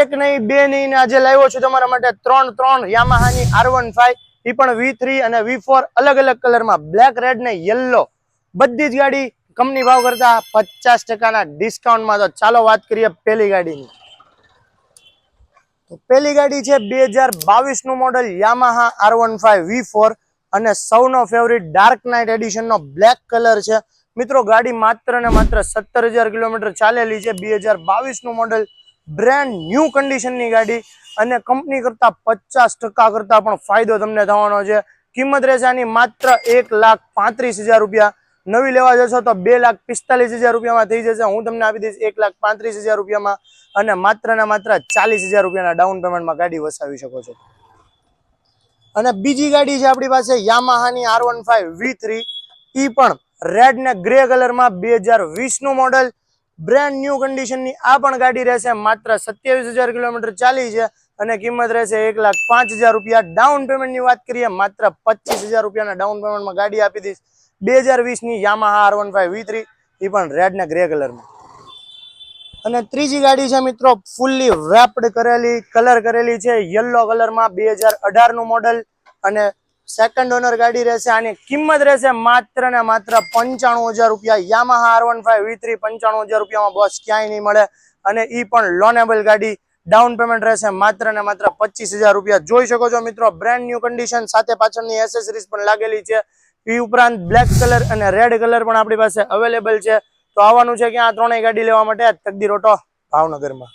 એક નહીં, બે નહીં આજે લાવ્યો છું તમારા માટે ત્રણ ત્રણ યામાહાની આર વન ફાઈવ એ પણ વી થ્રી અને વી ફોર અલગ અલગ કલરમાં બ્લેક રેડ ને યલો બધી જ ગાડી કંપની ભાવ કરતા પચાસ ટકાના ડિસ્કાઉન્ટમાં તો ચાલો વાત કરીએ પેલી ગાડીની. તો પેલી ગાડી છે બે હજાર બાવીસનું model Yamaha R one five V four અને સૌનો ફેવરિટ ડાર્ક નાઇટ એડિશન નો બ્લેક કલર છે. મિત્રો, ગાડી માત્ર ને માત્ર સત્તર હજાર કિલોમીટર ચાલેલી છે. બે હજાર બાવીસનું મોડલ બ્રેન્ડ ન્યૂ કન્ડિશનની ગાડી અને કંપની કરતાં પચાસ ટકા કરતા પણ ફાયદો તમને થવાનો છે. કિંમત રહેશે આની માત્ર એક લાખ પાંત્રીસ હજાર રૂપિયા. નવી લેવા જશો તો બે લાખ પિસ્તાલીસ હજાર રૂપિયામાં થઈ જશે. હું તમને આપી દઈશ એક લાખ પાંત્રીસ હજાર રૂપિયામાં અને માત્ર ને માત્ર ચાલીસ હજાર રૂપિયાના ડાઉન પેમેન્ટમાં ગાડી વસાવી શકો છો. અને બીજી ગાડી છે આપણી પાસે યામાહાની R one five V three એ પણ રેડ ને ગ્રે કલરમાં બે હજાર વીસનું મોડલ બ્રેન્ડ ન્યૂ કન્ડિશનની આ પણ ગાડી રહેશે, માત્ર સત્યાવીસ હજાર કિલોમીટર ચાલી છે અને કિંમત રહેશે એક લાખ પાંચ હજાર રૂપિયા. ડાઉન પેમેન્ટની વાત કરીએ, માત્ર પચીસ હજાર રૂપિયાના ડાઉન પેમેન્ટમાં ગાડી આપી દઈશ. બે હજાર વીસની Yamaha R one five V three એ પણ રેડ ને ગ્રે કલરમાં અને ત્રીજી ગાડી છે મિત્રો ફૂલ્લી રેપ્ડ કરેલી કલર કરેલી છે યલો કલરમાં બે હજાર અઢારનું મોડલ અને સેકન્ડ ઓનર ગાડી રહેશે, આની કિંમત રહેશે માત્ર ને માત્ર પંચાણું હજાર રૂપિયા. Yamaha R one five V three પંચાણું હજાર રૂપિયામાં બસ ક્યાંય નહીં મળે. અને એ પણ લોનેબલ ગાડી. ડાઉન પેમેન્ટ રહેશે માત્ર ને માત્ર પચીસ હજાર રૂપિયા. જોઈ શકો છો મિત્રો બ્રેન્ડ ન્યુ કન્ડિશન સાથે પાછળની એસેસરીઝ પણ લાગેલી છે. એ ઉપરાંત બ્લેક કલર અને રેડ કલર પણ આપણી પાસે અવેલેબલ છે. તો આવવાનું છે કે આ ત્રણેય ગાડી લેવા માટે તકદીર ઓટો ભાવનગરમાં.